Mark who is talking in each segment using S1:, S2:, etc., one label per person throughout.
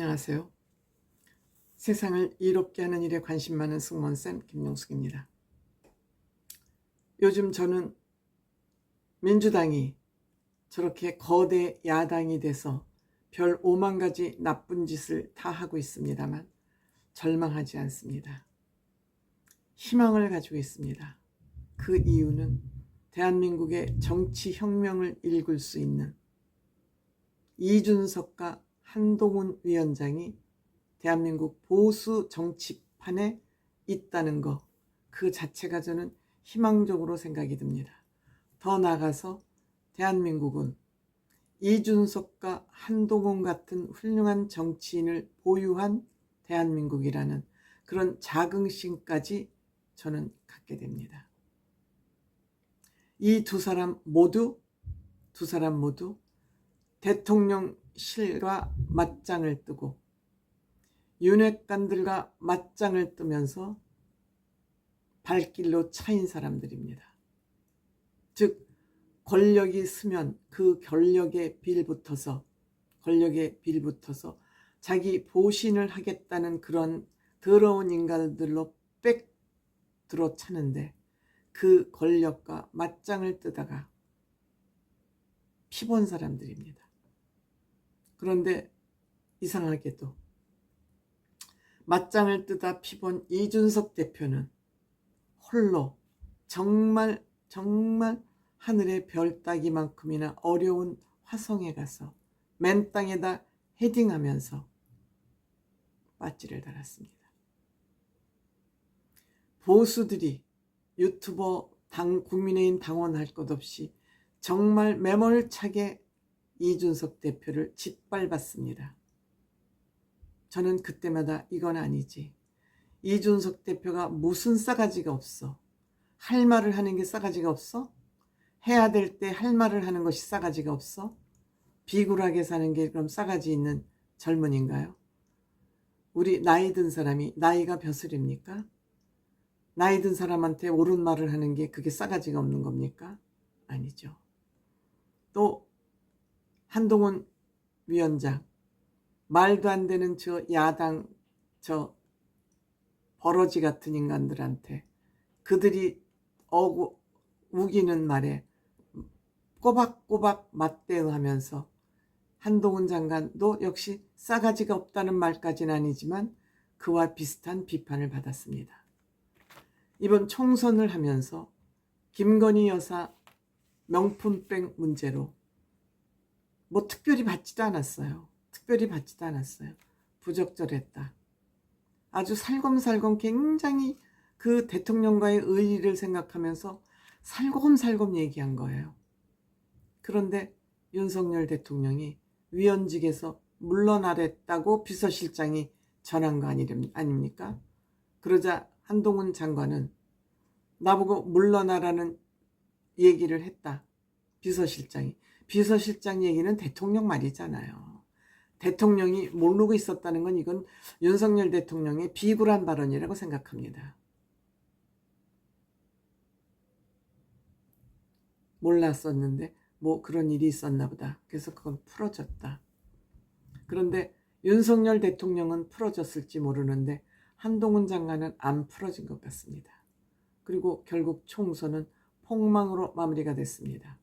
S1: 안녕하세요. 세상을 이롭게 하는 일에 관심 많은 승무원쌤 김용숙입니다. 요즘 저는 민주당이 저렇게 거대 야당이 돼서 별 오만 가지 나쁜 짓을 다 하고 있습니다만 절망하지 않습니다. 희망을 가지고 있습니다. 그 이유는 대한민국의 정치 혁명을 읽을 수 있는 이준석과 한동훈 위원장이 대한민국 보수 정치판에 있다는 것, 그 자체가 저는 희망적으로 생각이 듭니다. 더 나아가서 대한민국은 이준석과 한동훈 같은 훌륭한 정치인을 보유한 대한민국이라는 그런 자긍심까지 저는 갖게 됩니다. 이 두 사람 모두, 두 사람 모두 대통령 실과 맞짱을 뜨고 윤핵관들과 맞짱을 뜨면서 발길로 차인 사람들입니다. 즉 권력이 쓰면 그 권력에 빌붙어서 권력에 빌붙어서 자기 보신을 하겠다는 그런 더러운 인간들로 빽 들어 차는데 그 권력과 맞짱을 뜨다가 피본 사람들입니다. 그런데 이상하게도 맞짱을 뜨다 피본 이준석 대표는 홀로 정말 정말 하늘의 별 따기만큼이나 어려운 화성에 가서 맨 땅에다 헤딩하면서 빠지를 달았습니다. 보수들이 유튜버 당 국민의힘 당원할 것 없이 정말 매몰차게 이준석 대표를 짓밟았습니다. 저는 그때마다 이건 아니지. 이준석 대표가 무슨 싸가지가 없어. 할 말을 하는 게 싸가지가 없어? 해야 될 때 할 말을 하는 것이 싸가지가 없어? 비굴하게 사는 게 그럼 싸가지 있는 젊은인가요? 우리 나이 든 사람이 나이가 벼슬입니까? 나이 든 사람한테 옳은 말을 하는 게 그게 싸가지가 없는 겁니까? 아니죠. 또 한동훈 위원장 말도 안 되는 저 야당 저 버러지 같은 인간들한테 그들이 어구 우기는 말에 꼬박꼬박 맞대응하면서 한동훈 장관도 역시 싸가지가 없다는 말까지는 아니지만 그와 비슷한 비판을 받았습니다. 이번 총선을 하면서 김건희 여사 명품백 문제로 뭐 특별히 받지도 않았어요. 특별히 받지도 않았어요. 부적절했다. 아주 살검살검 굉장히 그 대통령과의 의의를 생각하면서 살검살검 얘기한 거예요. 그런데 윤석열 대통령이 위원직에서 물러나랬다고 비서실장이 전한 거 아닙니까? 그러자 한동훈 장관은 나보고 물러나라는 얘기를 했다. 비서실장이. 비서실장 얘기는 대통령 말이잖아요. 대통령이 모르고 있었다는 건 이건 윤석열 대통령의 비굴한 발언이라고 생각합니다. 몰랐었는데 뭐 그런 일이 있었나 보다. 그래서 그건 풀어졌다. 그런데 윤석열 대통령은 풀어졌을지 모르는데 한동훈 장관은 안 풀어진 것 같습니다. 그리고 결국 총선은 폭망으로 마무리가 됐습니다.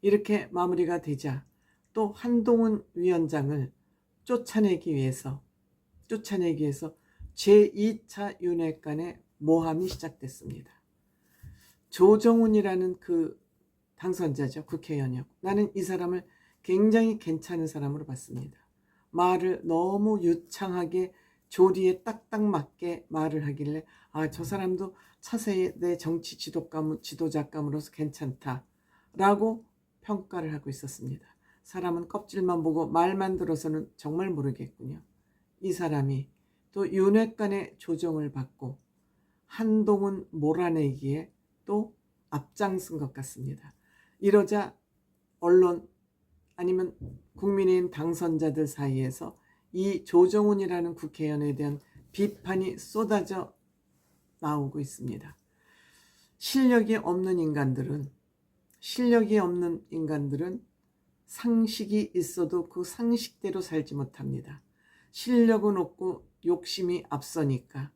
S1: 이렇게 마무리가 되자 또 한동훈 위원장을 쫓아내기 위해서 쫓아내기 위해서 제2차 윤회관의 모함이 시작됐습니다. 조정훈이라는 그 당선자죠. 국회의원이요. 나는 이 사람을 굉장히 괜찮은 사람으로 봤습니다. 말을 너무 유창하게 조리에 딱딱 맞게 말을 하길래 아 저 사람도 차세대 정치 지도감, 지도자감으로서 괜찮다라고 평가를 하고 있었습니다. 사람은 껍질만 보고 말만 들어서는 정말 모르겠군요. 이 사람이 또 윤회관의 조정을 받고 한동훈 몰아내기에 또 앞장선 것 같습니다. 이러자 언론 아니면 국민의힘 당선자들 사이에서 이 조정훈이라는 국회의원에 대한 비판이 쏟아져 나오고 있습니다. 실력이 없는 인간들은 실력이 없는 인간들은 상식이 있어도 그 상식대로 살지 못합니다. 실력은 없고 욕심이 앞서니까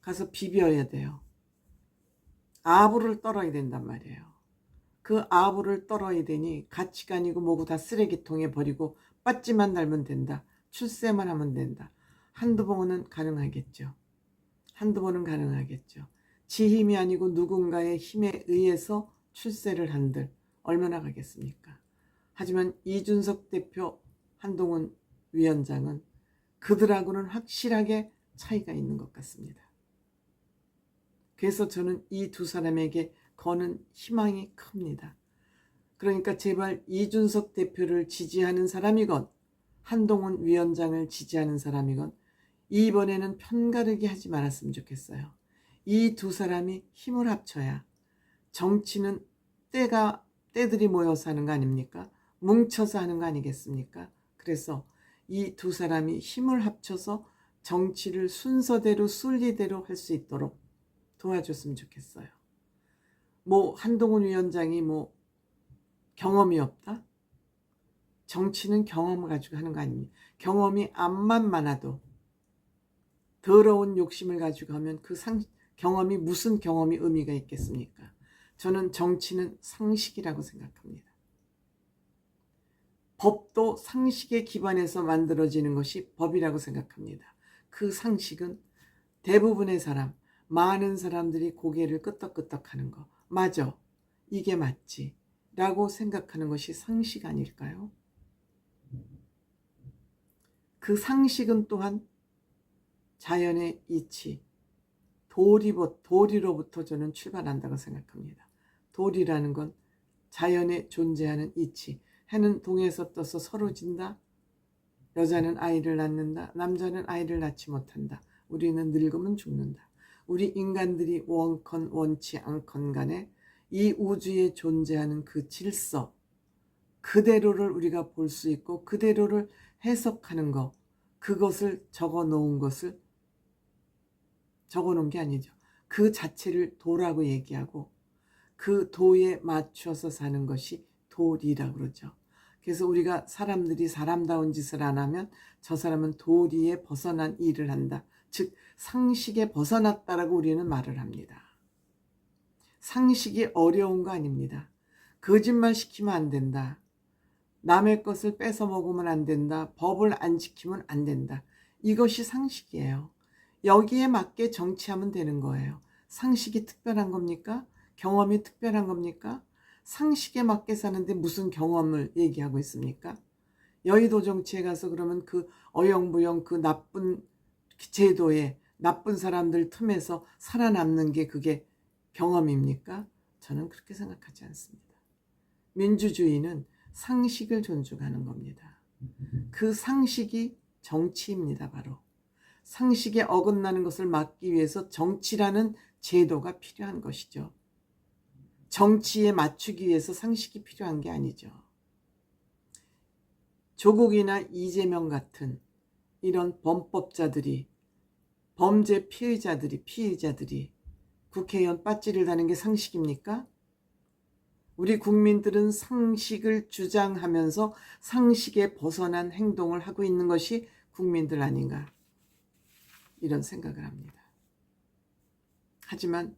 S1: 가서 비벼야 돼요. 아부를 떨어야 된단 말이에요. 그 아부를 떨어야 되니 가치관이고 뭐고 다 쓰레기통에 버리고 빠찌만 달면 된다. 출세만 하면 된다. 한두 번은 가능하겠죠. 한두 번은 가능하겠죠. 지 힘이 아니고 누군가의 힘에 의해서 출세를 한들 얼마나 가겠습니까? 하지만 이준석 대표, 한동훈 위원장은 그들하고는 확실하게 차이가 있는 것 같습니다. 그래서 저는 이 두 사람에게 거는 희망이 큽니다. 그러니까 제발 이준석 대표를 지지하는 사람이건 한동훈 위원장을 지지하는 사람이건 이번에는 편가르기 하지 말았으면 좋겠어요. 이 두 사람이 힘을 합쳐야 정치는 때가 때들이 모여서 하는 거 아닙니까? 뭉쳐서 하는 거 아니겠습니까? 그래서 이 두 사람이 힘을 합쳐서 정치를 순서대로 순리대로 할 수 있도록 도와줬으면 좋겠어요. 뭐 한동훈 위원장이 뭐 경험이 없다? 정치는 경험을 가지고 하는 거 아닙니까? 경험이 암만 많아도 더러운 욕심을 가지고 하면 그 상, 경험이 무슨 경험이 의미가 있겠습니까? 저는 정치는 상식이라고 생각합니다. 법도 상식에 기반해서 만들어지는 것이 법이라고 생각합니다. 그 상식은 대부분의 사람, 많은 사람들이 고개를 끄덕끄덕 하는 거. 맞아. 이게 맞지. 라고 생각하는 것이 상식 아닐까요? 그 상식은 또한 자연의 이치, 도리버, 도리로부터 저는 출발한다고 생각합니다. 도리라는 건 자연에 존재하는 이치. 해는 동에서 떠서 서로 진다. 여자는 아이를 낳는다. 남자는 아이를 낳지 못한다. 우리는 늙으면 죽는다. 우리 인간들이 원컨 원치 않건 간에 이 우주에 존재하는 그 질서 그대로를 우리가 볼 수 있고 그대로를 해석하는 것 그것을 적어 놓은 것을 적어 놓은 게 아니죠. 그 자체를 도라고 얘기하고 그 도에 맞춰서 사는 것이 도리라고 그러죠. 그래서 우리가 사람들이 사람다운 짓을 안 하면 저 사람은 도리에 벗어난 일을 한다. 즉 상식에 벗어났다라고 우리는 말을 합니다. 상식이 어려운 거 아닙니다. 거짓말 시키면 안 된다. 남의 것을 뺏어 먹으면 안 된다. 법을 안 지키면 안 된다. 이것이 상식이에요. 여기에 맞게 정치하면 되는 거예요. 상식이 특별한 겁니까? 경험이 특별한 겁니까? 상식에 맞게 사는데 무슨 경험을 얘기하고 있습니까? 여의도 정치에 가서 그러면 그 어영부영 그 나쁜 제도에 나쁜 사람들 틈에서 살아남는 게 그게 경험입니까? 저는 그렇게 생각하지 않습니다. 민주주의는 상식을 존중하는 겁니다. 그 상식이 정치입니다, 바로. 상식에 어긋나는 것을 막기 위해서 정치라는 제도가 필요한 것이죠. 정치에 맞추기 위해서 상식이 필요한 게 아니죠. 조국이나 이재명 같은 이런 범법자들이 범죄 피의자들이 피의자들이 국회의원 빠찌를 다는 게 상식입니까? 우리 국민들은 상식을 주장하면서 상식에 벗어난 행동을 하고 있는 것이 국민들 아닌가 이런 생각을 합니다. 하지만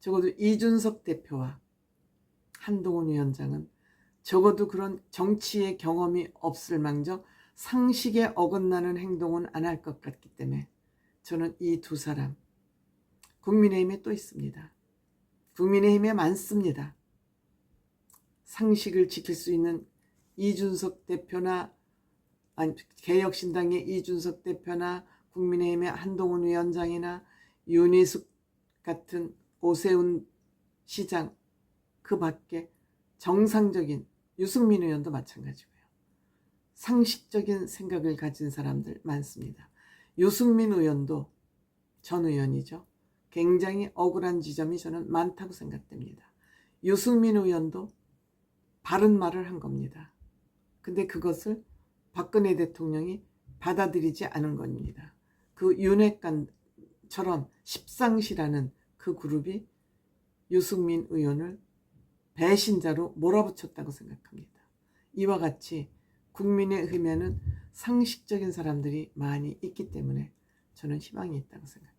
S1: 적어도 이준석 대표와 한동훈 위원장은 적어도 그런 정치의 경험이 없을 망정 상식에 어긋나는 행동은 안 할 것 같기 때문에 저는 이 두 사람 국민의힘에 또 있습니다. 국민의힘에 많습니다. 상식을 지킬 수 있는 이준석 대표나 아니 개혁신당의 이준석 대표나 국민의힘의 한동훈 위원장이나 윤희숙 같은 오세훈 시장 그 밖에 정상적인 유승민 의원도 마찬가지고요. 상식적인 생각을 가진 사람들 많습니다. 유승민 의원도 전 의원이죠. 굉장히 억울한 지점이 저는 많다고 생각됩니다. 유승민 의원도 바른 말을 한 겁니다. 근데 그것을 박근혜 대통령이 받아들이지 않은 겁니다. 그 윤핵관처럼 십상시라는 그 그룹이 유승민 의원을 배신자로 몰아붙였다고 생각합니다. 이와 같이 국민의힘에는 상식적인 사람들이 많이 있기 때문에 저는 희망이 있다고 생각합니다.